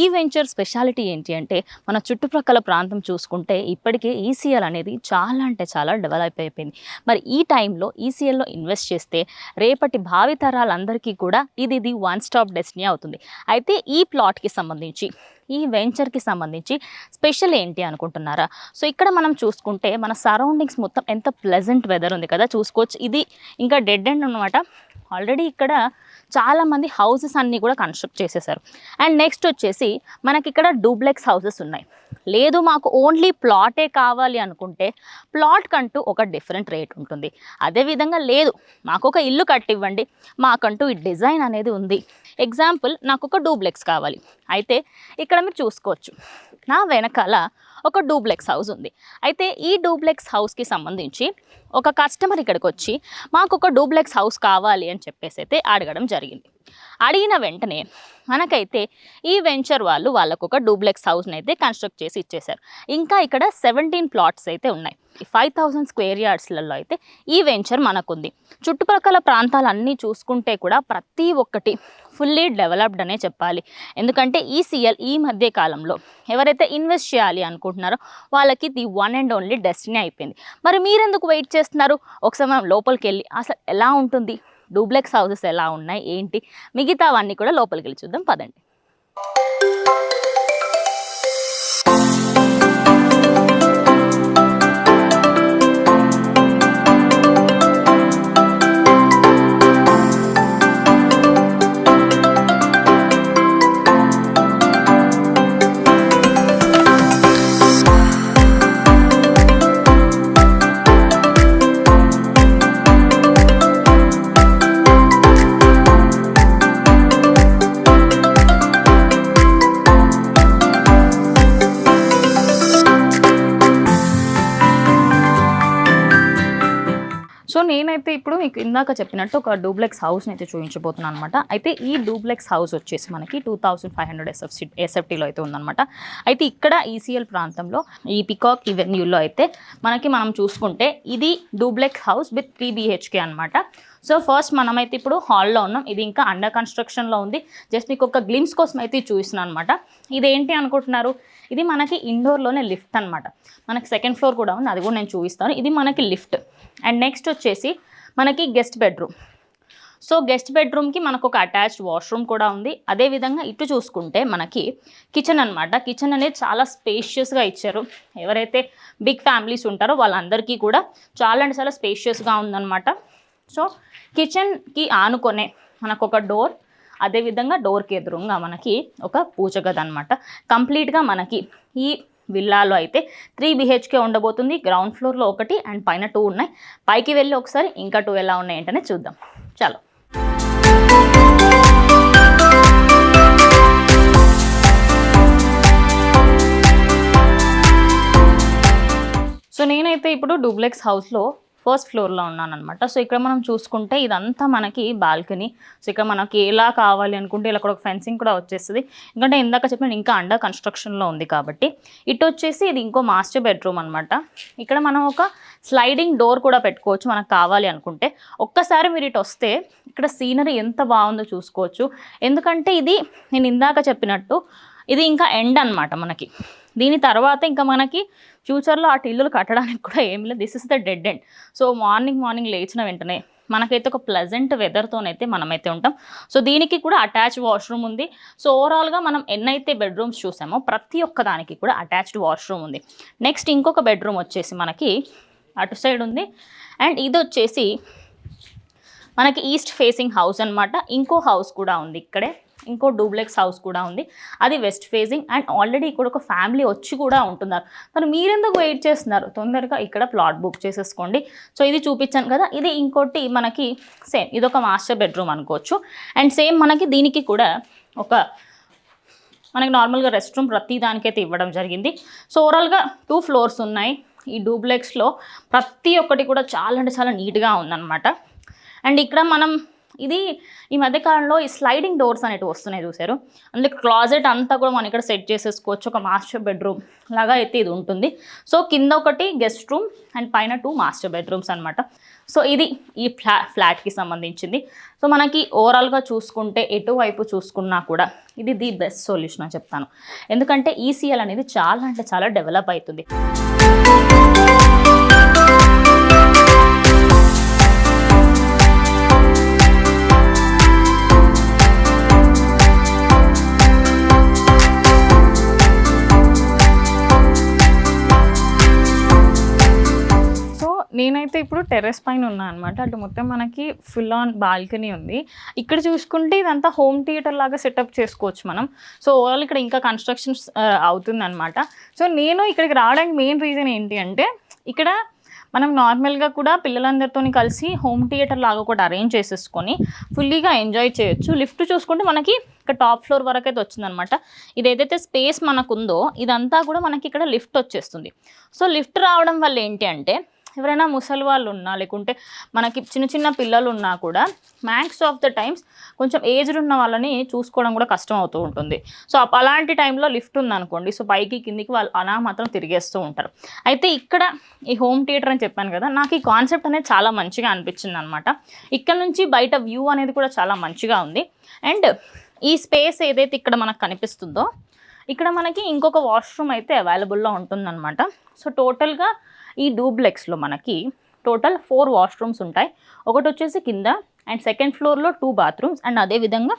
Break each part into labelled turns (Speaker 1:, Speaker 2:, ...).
Speaker 1: ఈ venture speciality ఏంటి అంటే మన చుట్టుప్రక్కల ప్రాంతం చూసుకుంటే ఇప్పటికే ఈసీఎల్ అనేది చాలా అంటే చాలా డెవలప్ అయిపోయింది. మరి ఈ టైంలో ఈసీఎల్లో ఇన్వెస్ట్ చేస్తే రేపటి భావితరాలందరికీ కూడా ఇది ఇది వన్ స్టాప్ డెస్టినీ అవుతుంది. అయితే ఈ ప్లాట్కి సంబంధించి ఈ వెంచర్కి సంబంధించి స్పెషల్ ఏంటి అనుకుంటున్నారా? సో ఇక్కడ మనం చూసుకుంటే మన సరౌండింగ్స్ మొత్తం ఎంత ప్లెజెంట్ వెదర్ ఉంది కదా చూసుకోవచ్చు. ఇది ఇంకా డెడ్ ఎండ్ అనమాట ఆల్రెడీ ఇక్కడ చాలామంది హౌసెస్ అన్నీ కూడా కన్స్ట్రక్ట్ చేసేసారు. అండ్ నెక్స్ట్ వచ్చేసి మనకి ఇక్కడ డూప్లెక్స్ హౌసెస్ ఉన్నాయి. లేదు మాకు ఓన్లీ ప్లాటే కావాలి అనుకుంటే ప్లాట్ కంటూ ఒక డిఫరెంట్ రేట్ ఉంటుంది. అదేవిధంగా లేదు మాకు ఒక ఇల్లు కట్టివ్వండి మాకంటూ ఈ డిజైన్ అనేది ఉంది. ఎగ్జాంపుల్ నాకు ఒక డూప్లెక్స్ కావాలి. అయితే ఇక్కడ మీరు చూసుకోవచ్చు. నా వెనకాల ఒక డూప్లెక్స్ హౌస్ ఉంది. అయితే ఈ డూప్లెక్స్ హౌస్కి సంబంధించి ఒక కస్టమర్ ఇక్కడికి వచ్చి మాకు ఒక డూప్లెక్స్ హౌస్ కావాలి అని చెప్పేసి అయితే అడగడం జరిగింది. అడిగిన వెంటనే మనకైతే ఈ వెంచర్ వాళ్ళు వాళ్ళకు ఒక డూప్లెక్స్ హౌస్ని అయితే కన్స్ట్రక్ట్ చేసి ఇచ్చేశారు ఇంకా ఇక్కడ సెవెంటీన్ ప్లాట్స్ అయితే ఉన్నాయి. ఫైవ్ థౌసండ్ స్క్వేర్ యార్డ్స్లలో అయితే ఈ వెంచర్ మనకుంది. చుట్టుపక్కల ప్రాంతాలన్నీ చూసుకుంటే కూడా ప్రతి ఒక్కటి ఫుల్లీ డెవలప్డ్ అనే చెప్పాలి. ఎందుకంటే ఈ సిఎల్ ఈ మధ్య కాలంలో ఎవరైతే ఇన్వెస్ట్ చేయాలి అనుకుంటున్నారో వాళ్ళకి the one and only destiny అయిపోయింది. మరి మీరెందుకు వెయిట్ చేస్తున్నారు? ఒకసారి మనం లోపలికి వెళ్ళి అసలు ఎలా ఉంటుంది? డూప్లెక్స్ హౌసెస్ ఎలా ఉన్నాయి ఏంటి? మిగతావన్నీ కూడా లోపలికి వెళ్ళి చూద్దాం. పదండి. నేనైతే ఇప్పుడు మీకు ఇందాక చెప్పినట్టు ఒక డూప్లెక్స్ హౌస్ని అయితే చూపించబోతున్నాను అనమాట అయితే ఈ డూప్లెక్స్ హౌస్ వచ్చేసి మనకి two thousand five hundred SFC ఎస్ఎఫ్టీలో అయితే ఉందన్నమాట. అయితే ఇక్కడ ఈసీఎల్ ప్రాంతంలో ఈ పికాక్ ఇవెన్యూలో అయితే మనకి మనం చూసుకుంటే ఇది duplex house with three BHK అనమాట సో ఫస్ట్ మనమైతే ఇప్పుడు హాల్లో ఉన్నాం. ఇది ఇంకా అండర్ కన్స్ట్రక్షన్లో ఉంది. జస్ట్ మీకు ఒక గ్లిమ్స్ కోసం అయితే చూపిస్తున్నాను అనమాట ఇదేంటి అనుకుంటున్నారు? ఇది మనకి ఇండోర్లోనే లిఫ్ట్ అనమాట మనకి సెకండ్ ఫ్లోర్ కూడా ఉంది. అది కూడా నేను చూపిస్తాను. ఇది మనకి లిఫ్ట్ అండ్ నెక్స్ట్ వచ్చేసి మనకి గెస్ట్ బెడ్రూమ్ సో గెస్ట్ బెడ్రూమ్కి మనకు ఒక అటాచ్డ్ వాష్రూమ్ కూడా ఉంది. అదేవిధంగా ఇటు చూసుకుంటే మనకి కిచెన్ అనమాట కిచెన్ అనేది చాలా స్పేషియస్గా ఇచ్చారు. ఎవరైతే బిగ్ ఫ్యామిలీస్ ఉంటారో వాళ్ళందరికీ కూడా చాలా అంటే చాలా స్పేషియస్గా ఉందన్నమాట. సో కిచెన్కి ఆనుకొనే మనకు ఒక డోర్ అదేవిధంగా డోర్కి ఎదురుగా మనకి ఒక పూజ గది అనమాట కంప్లీట్గా మనకి ఈ విల్లాలో అయితే త్రీ బిహెచ్కే ఉండబోతుంది. గ్రౌండ్ ఫ్లోర్లో ఒకటి అండ్ పైన టూ ఉన్నాయి. పైకి వెళ్ళి ఒకసారి ఇంకా టూ ఎలా ఉన్నాయి ఏంటనే చూద్దాం. చలో. సో నేనైతే ఇప్పుడు డూప్లెక్స్ హౌస్లో ఫస్ట్ ఫ్లోర్లో ఉన్నాను అనమాట సో ఇక్కడ మనం చూసుకుంటే ఇదంతా మనకి బాల్కనీ. సో ఇక్కడ మనకి ఎలా కావాలి అనుకుంటే ఇలా కూడా ఒక ఫెన్సింగ్ కూడా వచ్చేస్తుంది. ఎందుకంటే ఇందాక చెప్పిన ఇంకా అండర్ కన్స్ట్రక్షన్లో ఉంది కాబట్టి. ఇటు వచ్చేసి ఇది ఇంకో మాస్టర్ బెడ్రూమ్ అనమాట ఇక్కడ మనం ఒక స్లైడింగ్ డోర్ కూడా పెట్టుకోవచ్చు మనకు కావాలి అనుకుంటే. ఒక్కసారి మీరు ఇటు వస్తే ఇక్కడ సీనరీ ఎంత బాగుందో చూసుకోవచ్చు. ఎందుకంటే ఇది నేను ఇందాక చెప్పినట్టు ఇది ఇంకా ఎండ్ అన్నమాట మనకి. దీని తర్వాత ఇంకా మనకి ఫ్యూచర్లో అటు ఇల్లులు కట్టడానికి కూడా ఏం లేదు. This is the dead end so morning morning లేచిన వెంటనే మనకైతే ఒక ప్లెజెంట్ వెదర్తోనైతే మనమైతే ఉంటాం. సో దీనికి కూడా అటాచ్ వాష్రూమ్ ఉంది. సో ఓవరాల్గా మనం ఎన్నైతే బెడ్రూమ్స్ చూసామో ప్రతి ఒక్క దానికి కూడా అటాచ్డ్ వాష్రూమ్ ఉంది. నెక్స్ట్ ఇంకొక బెడ్రూమ్ వచ్చేసి మనకి అటు సైడ్ ఉంది. అండ్ ఇది వచ్చేసి మనకి ఈస్ట్ ఫేసింగ్ హౌస్ అన్నమాట. ఇంకో హౌస్ కూడా ఉంది ఇక్కడే. ఇంకో డూప్లెక్స్ హౌస్ కూడా ఉంది. అది వెస్ట్ ఫేజింగ్ అండ్ ఆల్రెడీ ఇక్కడ ఒక ఫ్యామిలీ వచ్చి కూడా ఉంటున్నారు. మరి మీరెందుకు వెయిట్ చేస్తున్నారు? తొందరగా ఇక్కడ ప్లాట్ బుక్ చేసేసుకోండి. సో ఇది చూపించాను కదా. ఇది ఇంకోటి మనకి సేమ్ ఇది ఒక మాస్టర్ బెడ్రూమ్ అనుకోవచ్చు. అండ్ సేమ్ మనకి దీనికి కూడా ఒక మనకి నార్మల్గా రెస్ట్ రూమ్ ప్రతి దానికైతే ఇవ్వడం జరిగింది. సో ఓవరాల్గా టూ ఫ్లోర్స్ ఉన్నాయి. ఈ డూప్లెక్స్లో ప్రతి ఒక్కటి కూడా చాలా అంటే చాలా నీట్గా ఉందన్నమాట. అండ్ ఇక్కడ మనం ఇది ఈ మధ్యకాలంలో ఈ స్లైడింగ్ డోర్స్ అనేవి వస్తున్నాయి చూసారు అందులో క్లాజెట్ అంతా కూడా మనం ఇక్కడ సెట్ చేసేసుకోవచ్చు. ఒక మాస్టర్ బెడ్రూమ్ లాగా అయితే ఇది ఉంటుంది. సో కింద ఒకటి గెస్ట్ రూమ్ అండ్ పైన టూ మాస్టర్ బెడ్రూమ్స్ అనమాట సో ఇది ఈ ఫ్లా ఫ్లాట్కి సంబంధించింది. సో మనకి ఓవరాల్గా చూసుకుంటే ఎటువైపు చూసుకున్నా కూడా ఇది ది బెస్ట్ సొల్యూషన్ అని చెప్తాను. ఎందుకంటే ఈసీఎల్ అనేది చాలా అంటే చాలా డెవలప్ అవుతుంది.
Speaker 2: నేనైతే ఇప్పుడు టెర్రస్ పైన ఉన్నా అనమాట అటు మొత్తం మనకి ఫుల్ ఆన్ బాల్కనీ ఉంది. ఇక్కడ చూసుకుంటే ఇదంతా హోమ్ థియేటర్ లాగా సెటప్ చేసుకోవచ్చు మనం. సో ఓవరాల్ ఇక్కడ ఇంకా కన్స్ట్రక్షన్స్ అవుతుంది అనమాట సో నేను ఇక్కడికి రావడానికి మెయిన్ రీజన్ ఏంటి అంటే ఇక్కడ మనం నార్మల్గా కూడా పిల్లలందరితో కలిసి హోమ్ థియేటర్ లాగా కూడా అరేంజ్ చేసేసుకొని ఫుల్లీగా ఎంజాయ్ చేయొచ్చు. లిఫ్ట్ చూసుకుంటే మనకి ఇక్కడ టాప్ ఫ్లోర్ వరకు అయితే వచ్చిందనమాట ఇది ఏదైతే స్పేస్ మనకు ఉందో ఇదంతా కూడా మనకి ఇక్కడ లిఫ్ట్ వచ్చేస్తుంది. సో లిఫ్ట్ రావడం వల్ల ఏంటి అంటే ఎవరైనా ముసలి వాళ్ళు ఉన్నా లేకుంటే మనకి చిన్న చిన్న పిల్లలు ఉన్నా కూడా మ్యాక్స్ ఆఫ్ ద టైమ్స్ కొంచెం ఏజ్డ్ ఉన్న వాళ్ళని చూసుకోవడం కూడా కష్టం అవుతూ ఉంటుంది. సో అలాంటి టైంలో లిఫ్ట్ ఉందనుకోండి సో పైకి కిందికి వాళ్ళు అలా మాత్రం తిరిగేస్తూ ఉంటారు. అయితే ఇక్కడ ఈ హోమ్ థియేటర్ అని చెప్పాను కదా నాకు ఈ కాన్సెప్ట్ అనేది చాలా మంచిగా అనిపించింది అనమాట ఇక్కడ నుంచి బయట వ్యూ అనేది కూడా చాలా మంచిగా ఉంది. అండ్ ఈ స్పేస్ ఏదైతే ఇక్కడ మనకు కనిపిస్తుందో ఇక్కడ మనకి ఇంకొక వాష్రూమ్ అయితే అవైలబుల్లో ఉంటుందన్నమాట. సో టోటల్గా ఈ డూప్లెక్స్లో మనకి టోటల్ ఫోర్ వాష్రూమ్స్ ఉంటాయి. ఒకటి వచ్చేసి కింద అండ్ సెకండ్ ఫ్లోర్లో టూ బాత్రూమ్స్ అండ్ అదేవిధంగా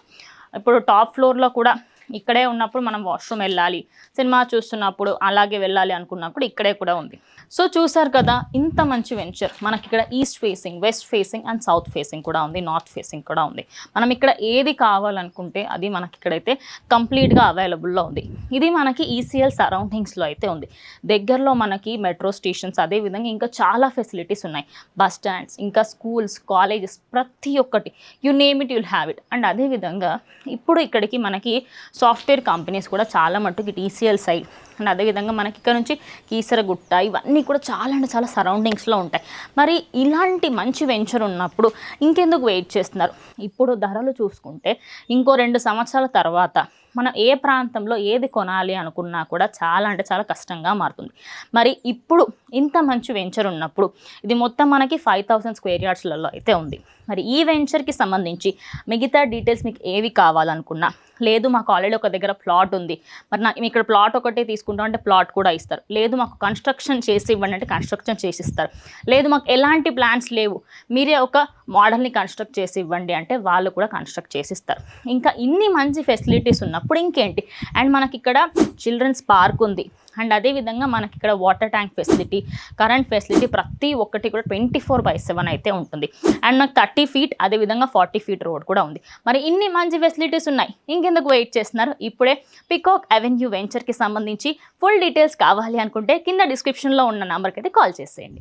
Speaker 2: ఇప్పుడు టాప్ ఫ్లోర్లో కూడా ఇక్కడే ఉన్నప్పుడు మనం వాష్రూమ్ వెళ్ళాలి సినిమా చూస్తున్నప్పుడు అలాగే వెళ్ళాలి అనుకున్నప్పుడు ఇక్కడే కూడా ఉంది. సో చూసారు కదా ఇంత మంచి వెంచర్. మనకి ఇక్కడ east facing west facing and south facing కూడా ఉంది నార్త్ ఫేసింగ్ కూడా ఉంది. మనం ఇక్కడ ఏది కావాలనుకుంటే అది మనకి ఇక్కడైతే కంప్లీట్గా అవైలబుల్లో ఉంది. ఇది మనకి ఈసీఎల్ సరౌండింగ్స్లో అయితే ఉంది. దగ్గరలో మనకి మెట్రో స్టేషన్స్ అదేవిధంగా ఇంకా చాలా ఫెసిలిటీస్ ఉన్నాయి. బస్ స్టాండ్స్ ఇంకా స్కూల్స్ కాలేజెస్ ప్రతి ఒక్కటి. You name it you'll have it and అదేవిధంగా ఇప్పుడు ఇక్కడికి మనకి సాఫ్ట్వేర్ కంపెనీస్ కూడా చాలా మట్టుకు టీసీఎల్ సైడ్ అండ్ అదేవిధంగా మనకి ఇక్కడ నుంచి కీసరగుట్ట ఇవన్నీ కూడా చాలా అంటే చాలా సరౌండింగ్స్లో ఉంటాయి. మరి ఇలాంటి మంచి వెంచర్ ఉన్నప్పుడు ఇంకెందుకు వెయిట్ చేస్తున్నారు? ఇప్పుడు ధరలు చూసుకుంటే ఇంకో రెండు సంవత్సరాల తర్వాత మనం ఏ ప్రాంతంలో ఏది కొనాలి అనుకున్నా కూడా చాలా అంటే చాలా కష్టంగా మారుతుంది. మరి ఇప్పుడు ఇంత మంచి వెంచర్ ఉన్నప్పుడు ఇది మొత్తం మనకి ఫైవ్ థౌసండ్ స్క్వేర్ యార్డ్స్లలో అయితే ఉంది. మరి ఈ వెంచర్కి సంబంధించి మిగతా డీటెయిల్స్ మీకు ఏవి కావాలనుకున్నా లేదు మాకు ఆల్రెడీ ఒక దగ్గర ప్లాట్ ఉంది మరి నాకు ఇక్కడ ప్లాట్ ఒకటే తీసుకుంటాం అంటే ప్లాట్ కూడా ఇస్తారు. లేదు మాకు కన్స్ట్రక్షన్ చేసి ఇవ్వండి అంటే కన్స్ట్రక్షన్ చేసి ఇస్తారు. లేదు మాకు ఎలాంటి ప్లాన్స్ లేవు. మీరే ఒక మోడల్ని కన్స్ట్రక్ట్ చేసి ఇవ్వండి అంటే వాళ్ళు కూడా కన్స్ట్రక్ట్ చేసి ఇస్తారు ఇంకా ఇన్ని మంచి ఫెసిలిటీస్ ఉన్నప్పుడు ఇంకేంటి? అండ్ మనకి ఇక్కడ చిల్డ్రన్స్ పార్క్ ఉంది. అండ్ అదేవిధంగా మనకి ఇక్కడ water tank facility current facility ప్రతి ఒక్కటి కూడా ట్వంటీ ఫోర్ బై సెవెన్ అయితే ఉంటుంది. అండ్ నాకు థర్టీ ఫీట్ అదేవిధంగా ఫార్టీ ఫీట్ రోడ్ కూడా ఉంది. మరి ఇన్ని మంచి ఫెసిలిటీస్ ఉన్నాయి. ఇంకెందుకు వెయిట్ చేస్తున్నారు? ఇప్పుడే పికాక్ అవెన్యూ వెంచర్కి సంబంధించి ఫుల్ డీటెయిల్స్ కావాలి అనుకుంటే కింద డిస్క్రిప్షన్లో ఉన్న నెంబర్కి అయితే కాల్ చేసేయండి.